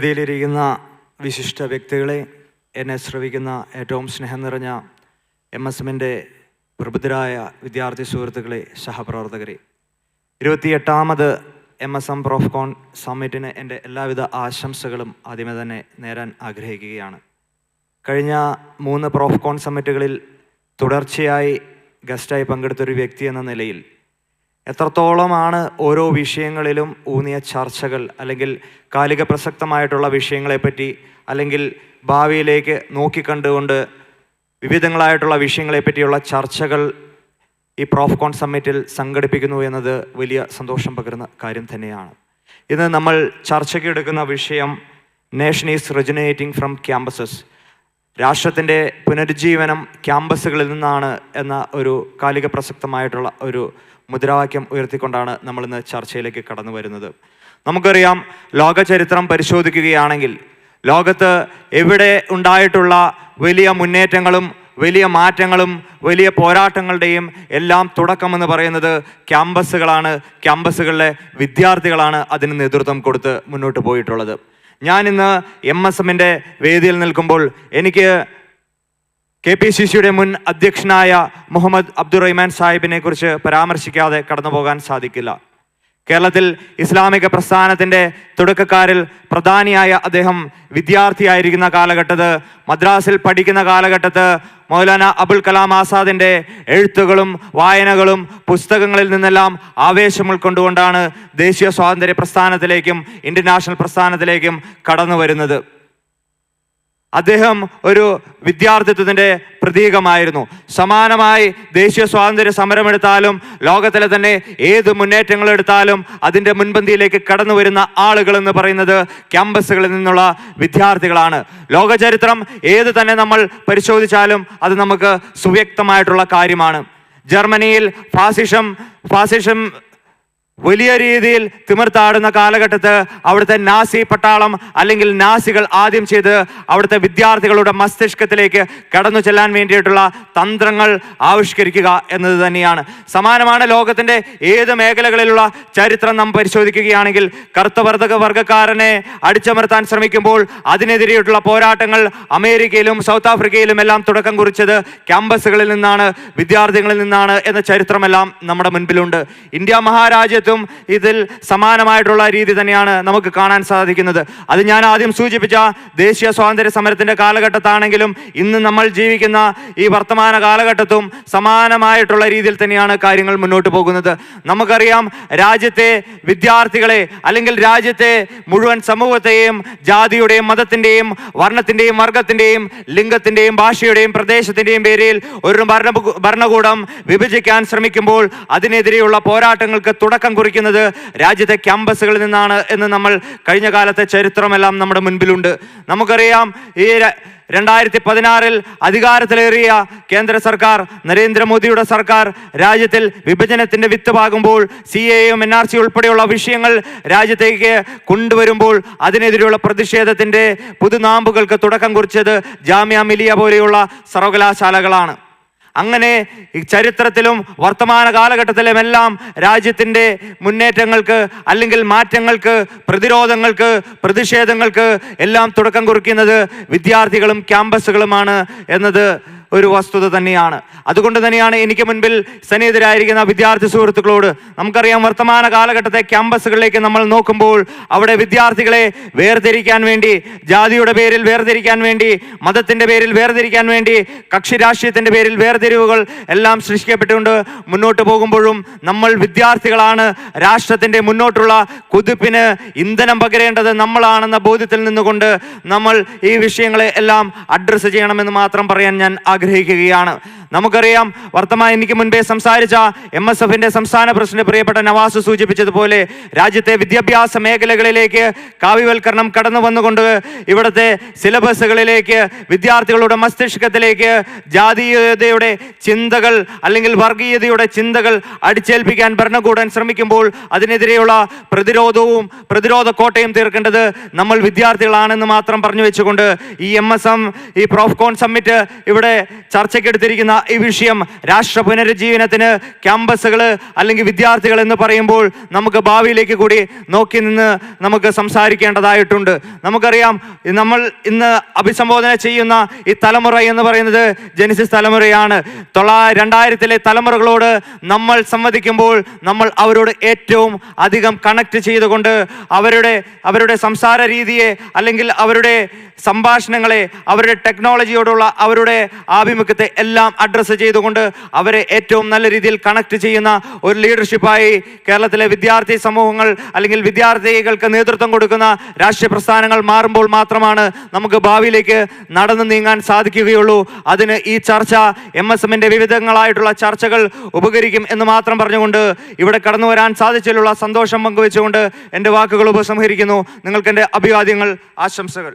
വേദിയിലിരിക്കുന്ന വിശിഷ്ട വ്യക്തികളെ എന്നെ ശ്രവിക്കുന്ന ഏറ്റവും സ്നേഹം നിറഞ്ഞ എം എസ് എമ്മിന്റെ പ്രബുദ്ധരായ വിദ്യാർത്ഥി സുഹൃത്തുക്കളെ സഹപ്രവർത്തകരെ. ഇരുപത്തിയെട്ടാമത് എം എസ് എം പ്രോഫ്കോൺ സമ്മിറ്റിന് എന്റെ എല്ലാവിധ ആശംസകളും ആദ്യമേ തന്നെ നേരാൻ ആഗ്രഹിക്കുകയാണ്. കഴിഞ്ഞ മൂന്ന് പ്രോഫ്കോൺ സമ്മിറ്റുകളിൽ തുടർച്ചയായി ഗസ്റ്റായി പങ്കെടുത്തൊരു വ്യക്തി എന്ന നിലയിൽ എത്രത്തോളമാണ് ഓരോ വിഷയങ്ങളിലും ഊന്നിയ ചർച്ചകൾ അല്ലെങ്കിൽ കാലിക പ്രസക്തമായിട്ടുള്ള വിഷയങ്ങളെപ്പറ്റി അല്ലെങ്കിൽ ഭാവിയിലേക്ക് നോക്കിക്കണ്ടുകൊണ്ട് വിവിധങ്ങളായിട്ടുള്ള വിഷയങ്ങളെപ്പറ്റിയുള്ള ചർച്ചകൾ ഈ പ്രോഫ്കോൺ സമ്മിറ്റിൽ സംഘടിപ്പിക്കുന്നു എന്നത് വലിയ സന്തോഷം പകരുന്ന കാര്യം തന്നെയാണ്. ഇന്ന് നമ്മൾ ചർച്ചയ്ക്ക് എടുക്കുന്ന വിഷയം nation is rejuvenating from campuses രാഷ്ട്രത്തിന്റെ പുനരുജ്ജീവനം ക്യാമ്പസുകളിൽ നിന്നാണ് എന്ന ഒരു കാലിക പ്രസക്തമായിട്ടുള്ള ഒരു മുദ്രാവാക്യം ഉയർത്തിക്കൊണ്ടാണ് നമ്മൾ ഇന്ന് ചർച്ചയിലേക്ക് കടന്നു വരുന്നത്. നമുക്കറിയാം ലോക ചരിത്രം പരിശോധിക്കുകയാണെങ്കിൽ ലോകത്ത് എവിടെ ഉണ്ടായിട്ടുള്ള വലിയ മുന്നേറ്റങ്ങളും വലിയ മാറ്റങ്ങളും വലിയ പോരാട്ടങ്ങളുടെയും എല്ലാം തുടക്കമെന്ന് പറയുന്നത് ക്യാമ്പസുകളാണ്. ക്യാമ്പസുകളിലെ വിദ്യാർത്ഥികളാണ് അതിന് നേതൃത്വം കൊടുത്ത് മുന്നോട്ട് പോയിട്ടുള്ളത്. ഞാനിന്ന് എം എസ് എമ്മിന്റെ വേദിയിൽ നിൽക്കുമ്പോൾ എനിക്ക് കെ പി സി സിയുടെ മുൻ അധ്യക്ഷനായ മുഹമ്മദ് അബ്ദുറഹ്മാൻ സാഹിബിനെ കുറിച്ച് പരാമർശിക്കാതെ കടന്നു പോകാൻ സാധിക്കില്ല. കേരളത്തിൽ ഇസ്ലാമിക പ്രസ്ഥാനത്തിന്റെ തുടക്കക്കാരിൽ പ്രധാനിയായ അദ്ദേഹം വിദ്യാർത്ഥിയായിരിക്കുന്ന കാലഘട്ടത്ത് മദ്രാസിൽ പഠിക്കുന്ന കാലഘട്ടത്ത് മൗലാന അബുൽ കലാം ആസാദിന്റെ എഴുത്തുകളും വായനകളും പുസ്തകങ്ങളിൽ നിന്നെല്ലാം ആവേശം ഉൾക്കൊണ്ടുകൊണ്ടാണ് ദേശീയ സ്വാതന്ത്ര്യ പ്രസ്ഥാനത്തിലേക്കും ഇന്ത്യൻ നാഷണൽ പ്രസ്ഥാനത്തിലേക്കും കടന്നു വരുന്നത് അദ്ദേഹം ഒരു വിദ്യാർത്ഥിത്വത്തിന്റെ പ്രതീകമായിരുന്നു. സമാനമായി ദേശീയ സ്വാതന്ത്ര്യ സമരമെടുത്താലും ലോകത്തിലെ തന്നെ ഏത് മുന്നേറ്റങ്ങളെടുത്താലും അതിന്റെ മുൻപന്തിയിലേക്ക് കടന്നു വരുന്ന ആളുകൾ എന്ന് പറയുന്നത് ക്യാമ്പസുകളിൽ നിന്നുള്ള വിദ്യാർത്ഥികളാണ്. ലോകചരിത്രം ഏത് തന്നെ നമ്മൾ പരിശോധിച്ചാലും അത് നമുക്ക് സുവ്യക്തമായിട്ടുള്ള കാര്യമാണ്. ജർമ്മനിയിൽ ഫാസിഷം ഫാസിഷം വലിയ രീതിയിൽ തിമിർത്താടുന്ന കാലഘട്ടത്ത് അവിടുത്തെ നാസി പട്ടാളം അല്ലെങ്കിൽ നാസികൾ ആദ്യം ചെയ്ത് അവിടുത്തെ വിദ്യാർത്ഥികളുടെ മസ്തിഷ്കത്തിലേക്ക് കടന്നു ചെല്ലാൻ വേണ്ടിയിട്ടുള്ള തന്ത്രങ്ങൾ ആവിഷ്കരിക്കുക എന്നത് തന്നെയാണ്. സമാനമാണ് ലോകത്തിന്റെ ഏത് മേഖലകളിലുള്ള ചരിത്രം നാം പരിശോധിക്കുകയാണെങ്കിൽ കറുത്തവർദ്ധക വർഗക്കാരനെ അടിച്ചമർത്താൻ ശ്രമിക്കുമ്പോൾ അതിനെതിരെയുള്ള പോരാട്ടങ്ങൾ അമേരിക്കയിലും സൗത്ത് ആഫ്രിക്കയിലും എല്ലാം തുടക്കം കുറിച്ചത് ക്യാമ്പസുകളിൽ നിന്നാണ് വിദ്യാർത്ഥികളിൽ നിന്നാണ് എന്ന ചരിത്രമെല്ലാം നമ്മുടെ മുൻപിലുണ്ട്. ഇന്ത്യ മഹാരാജ്യത്ത് രാജ്യത്തും ഇതിൽ സമാനമായിട്ടുള്ള രീതി തന്നെയാണ് നമുക്ക് കാണാൻ സാധിക്കുന്നത്. അത് ഞാൻ ആദ്യം സൂചിപ്പിച്ച ദേശീയ സ്വാതന്ത്ര്യ സമരത്തിന്റെ കാലഘട്ടത്താണെങ്കിലും ഇന്ന് നമ്മൾ ജീവിക്കുന്ന ഈ വർത്തമാന കാലഘട്ടത്തും സമാനമായിട്ടുള്ള രീതിയിൽ തന്നെയാണ് കാര്യങ്ങൾ മുന്നോട്ട് പോകുന്നത്. നമുക്കറിയാം രാജ്യത്തെ വിദ്യാർത്ഥികളെ അല്ലെങ്കിൽ രാജ്യത്തെ മുഴുവൻ സമൂഹത്തെയും ജാതിയുടെയും മതത്തിന്റെയും വർണത്തിന്റെയും വർഗത്തിന്റെയും ലിംഗത്തിന്റെയും ഭാഷയുടെയും പ്രദേശത്തിന്റെയും പേരിൽ ഒരു ഭരണ ഭരണകൂടം വിഭജിക്കാൻ ശ്രമിക്കുമ്പോൾ അതിനെതിരെയുള്ള പോരാട്ടങ്ങൾക്ക് തുടക്കം കുറിക്കുന്നത് രാജ്യത്തെ ക്യാമ്പസുകളിൽ നിന്നാണ് എന്ന് നമ്മൾ കഴിഞ്ഞ കാലത്തെ ചരിത്രമെല്ലാം നമ്മുടെ മുൻപിലുണ്ട്. നമുക്കറിയാം ഈ രണ്ടായിരത്തി പതിനാറിൽ അധികാരത്തിലേറിയ കേന്ദ്ര സർക്കാർ നരേന്ദ്രമോദിയുടെ സർക്കാർ രാജ്യത്തിൽ വിഭജനത്തിന്റെ വിത്ത് പാകുമ്പോൾ സി എയും എൻ ആർ സി ഉൾപ്പെടെയുള്ള വിഷയങ്ങൾ രാജ്യത്തേക്ക് കൊണ്ടുവരുമ്പോൾ അതിനെതിരെയുള്ള പ്രതിഷേധത്തിന്റെ പുതുനാമ്പുകൾക്ക് തുടക്കം കുറിച്ചത് ജാമ്യ മിലിയ പോലെയുള്ള സർവകലാശാലകളാണ്. അങ്ങനെ ചരിത്രത്തിലും വർത്തമാന കാലഘട്ടത്തിലുമെല്ലാം രാജ്യത്തിന്റെ മുന്നേറ്റങ്ങൾക്ക് അല്ലെങ്കിൽ മാറ്റങ്ങൾക്ക് പ്രതിരോധങ്ങൾക്ക് പ്രതിഷേധങ്ങൾക്ക് എല്ലാം തുടക്കം കുറിക്കുന്നത് വിദ്യാർത്ഥികളും ക്യാമ്പസുകളുമാണ് എന്നത് ഒരു വസ്തുത തന്നെയാണ്. അതുകൊണ്ട് തന്നെയാണ് എനിക്ക് മുൻപിൽ സന്നിഹിതരായിരിക്കുന്ന വിദ്യാർത്ഥി സുഹൃത്തുക്കളോട് നമുക്കറിയാം വർത്തമാന കാലഘട്ടത്തെ ക്യാമ്പസുകളിലേക്ക് നമ്മൾ നോക്കുമ്പോൾ അവിടെ വിദ്യാർത്ഥികളെ വേർതിരിക്കാൻ വേണ്ടി ജാതിയുടെ പേരിൽ വേർതിരിക്കാൻ വേണ്ടി മതത്തിന്റെ പേരിൽ വേർതിരിക്കാൻ വേണ്ടി കക്ഷി രാഷ്ട്രീയത്തിന്റെ പേരിൽ വേർതിരിവുകൾ എല്ലാം സൃഷ്ടിക്കപ്പെട്ടുകൊണ്ട് മുന്നോട്ട് പോകുമ്പോഴും നമ്മൾ വിദ്യാർത്ഥികളാണ് രാഷ്ട്രത്തിന്റെ മുന്നോട്ടുള്ള കുതിപ്പിന് ഇന്ധനം പകരേണ്ടത് നമ്മളാണെന്ന ബോധ്യത്തിൽ നിന്നുകൊണ്ട് നമ്മൾ ഈ വിഷയങ്ങളെ എല്ലാം അഡ്രസ്സ് ചെയ്യണമെന്ന് മാത്രം പറയാൻ ഞാൻ ആഗ്രഹിക്കുകയാണ്. നമുക്കറിയാം വർത്തമാനം എനിക്ക് മുൻപേ സംസാരിച്ച എം എസ് എഫിന്റെ സംസ്ഥാന പ്രസിഡന്റ് പ്രിയപ്പെട്ട നവാസ് സൂചിപ്പിച്ചതുപോലെ രാജ്യത്തെ വിദ്യാഭ്യാസ മേഖലകളിലേക്ക് കാവ്യവൽക്കരണം കടന്നു വന്നുകൊണ്ട് ഇവിടുത്തെ സിലബസുകളിലേക്ക് വിദ്യാർത്ഥികളുടെ മസ്തിഷ്കത്തിലേക്ക് ജാതീയതയുടെ ചിന്തകൾ അല്ലെങ്കിൽ വർഗീയതയുടെ ചിന്തകൾ അടിച്ചേൽപ്പിക്കാൻ ഭരണകൂടൻ ശ്രമിക്കുമ്പോൾ അതിനെതിരെയുള്ള പ്രതിരോധവും പ്രതിരോധ കോട്ടയും തീർക്കേണ്ടത് നമ്മൾ വിദ്യാർത്ഥികളാണെന്ന് മാത്രം പറഞ്ഞു വെച്ചുകൊണ്ട് ഈ എം എസ് എം ഈ പ്രോഫ്കോൺ സമ്മിറ്റ് ഇവിടെ ചർച്ചയ്ക്കെടുത്തിരിക്കുന്ന ഈ വിഷയം രാഷ്ട്ര പുനരുജ്ജീവനത്തിന് ക്യാമ്പസുകൾ അല്ലെങ്കിൽ വിദ്യാർത്ഥികൾ എന്ന് പറയുമ്പോൾ നമുക്ക് ഭാവിയിലേക്ക് കൂടി നോക്കി നിന്ന് നമുക്ക് സംസാരിക്കേണ്ടതായിട്ടുണ്ട്. നമുക്കറിയാം നമ്മൾ ഇന്ന് അഭിസംബോധന ചെയ്യുന്ന ഈ തലമുറ എന്ന് പറയുന്നത് ജനിസിസ് തലമുറയാണ്. തൊള്ളാ രണ്ടായിരത്തിലെ തലമുറകളോട് നമ്മൾ സംവദിക്കുമ്പോൾ നമ്മൾ അവരോട് ഏറ്റവും അധികം കണക്ട് ചെയ്തുകൊണ്ട് അവരുടെ അവരുടെ സംസാര രീതിയെ അല്ലെങ്കിൽ അവരുടെ സംഭാഷണങ്ങളെ അവരുടെ ടെക്നോളജിയോടുള്ള അവരുടെ ആഭിമുഖ്യത്തെ എല്ലാം അഡ്രസ്സ് ചെയ്തുകൊണ്ട് അവരെ ഏറ്റവും നല്ല രീതിയിൽ കണക്ട് ചെയ്യുന്ന ഒരു ലീഡർഷിപ്പായി കേരളത്തിലെ വിദ്യാർത്ഥി സമൂഹങ്ങൾ അല്ലെങ്കിൽ വിദ്യാർത്ഥികൾക്ക് നേതൃത്വം കൊടുക്കുന്ന രാഷ്ട്രീയ പ്രസ്ഥാനങ്ങൾ മാറുമ്പോൾ മാത്രമാണ് നമുക്ക് ഭാവിയിലേക്ക് നടന്നു നീങ്ങാൻ സാധിക്കുകയുള്ളൂ. അതിന് ഈ ചർച്ച എം എസ് എമ്മിന്റെ വിവിധങ്ങളായിട്ടുള്ള ചർച്ചകൾ ഉപകരിക്കും എന്ന് മാത്രം പറഞ്ഞുകൊണ്ട് ഇവിടെ കടന്നു വരാൻ സാധിച്ചതിലുള്ള സന്തോഷം പങ്കുവെച്ചുകൊണ്ട് എന്റെ വാക്കുകൾ ഉപസംഹരിക്കുന്നു. നിങ്ങൾക്ക് എന്റെ അഭിവാദ്യങ്ങൾ ആശംസകൾ.